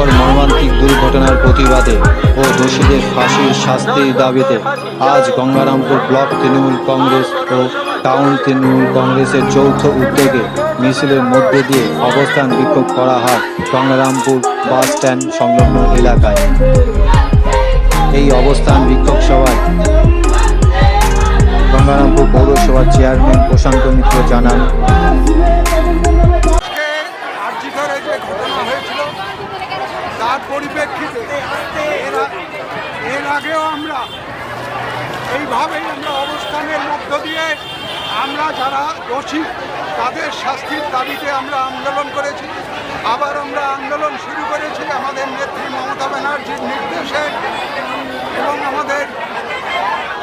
আরজিকর মর্মান্তিক দুর্ঘটনার প্রতিবাদে ও দোষীদের ফাঁসির শাস্তির দাবিতে আজ গঙ্গারামপুর ব্লক তৃণমূল কংগ্রেস ও টাউন তৃণমূল কংগ্রেসের যৌথ উদ্যোগে মিছিলের মধ্যে দিয়ে অবস্থান বিক্ষোভ করা হয় গঙ্গারামপুর বাস স্ট্যান্ড সংলগ্ন এলাকায়। এই অবস্থান বিক্ষোভ সভায় গঙ্গারামপুর পৌরসভার চেয়ারম্যান প্রশান্ত মিত্র জানান আমরা এইভাবেই আমরা অবস্থানের মধ্য দিয়ে আমরা যারা দোষী, তাদের শাস্তির দাবিতে আমরা আন্দোলন করেছি। আবার আমরা আন্দোলন শুরু করেছি আমাদের নেত্রী মমতা ব্যানার্জির নির্দেশে এবং আমাদের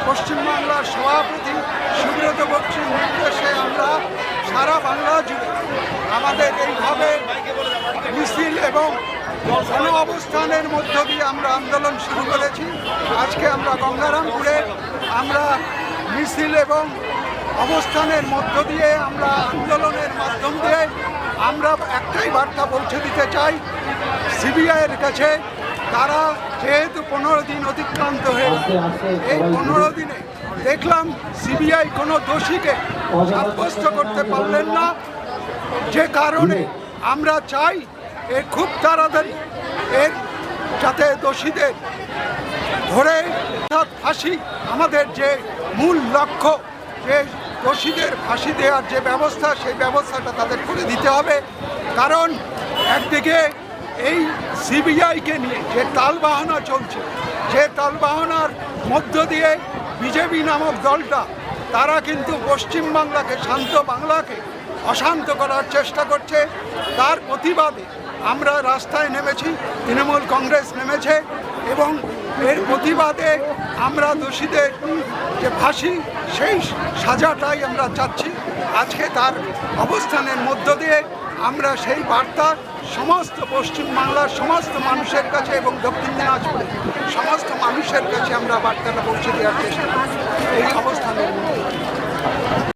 পশ্চিমবাংলার সভাপতি সুব্রত বক্সির নির্দেশে আমরা সারা বাংলা জুড়ে আমাদের এইভাবে মিছিল এবং গণ অবস্থানের মধ্য দিয়ে আমরা আন্দোলন শুরু করেছি। আজকে আমরা গঙ্গারামপুরে আমরা মিছিল এবং অবস্থানের মধ্য দিয়ে আমরা আন্দোলনের মাধ্যম দিয়ে আমরা একটাই বার্তা পৌঁছে দিতে চাই, সিবিআইয়ের কাছে তারা যেহেতু পনেরো দিন অতিক্রান্ত হয়ে এই পনেরো দিনে দেখলাম সিবিআই কোনো দোষীকে সাব্যস্ত করতে পারলেন না। যে কারণে আমরা চাই এর খুব তাড়াতাড়ি, এর যাতে দোষীদের ধরে ফাঁসি আমাদের যে মূল লক্ষ্য, যে দোষীদের ফাঁসি দেওয়ার যে ব্যবস্থা, সেই ব্যবস্থাটা তাদের করে দিতে হবে। কারণ একদিকে এই সিবিআইকে নিয়ে যে তালবাহনা চলছে, যে তালবাহনার মধ্য দিয়ে বিজেপি নামক দলটা, তারা কিন্তু পশ্চিমবাংলাকে, শান্ত বাংলাকে অশান্ত করার চেষ্টা করছে। তার প্রতিবাদে আমরা রাস্তায় নেমেছি, তৃণমূল কংগ্রেস নেমেছে এবং এর প্রতিবাদে আমরা দোষীদের যে ফাঁসি, সেই সাজাটাই আমরা চাচ্ছি। আজকে তার অবস্থানের মধ্য দিয়ে আমরা সেই বার্তা সমস্ত পশ্চিমবাংলার সমস্ত মানুষের কাছে এবং দক্ষিণ দিনাজপুরে সমস্ত মানুষের কাছে আমরা বার্তাটা পৌঁছে দেওয়ার চেষ্টা করছি। এই অবস্থানের মধ্যে।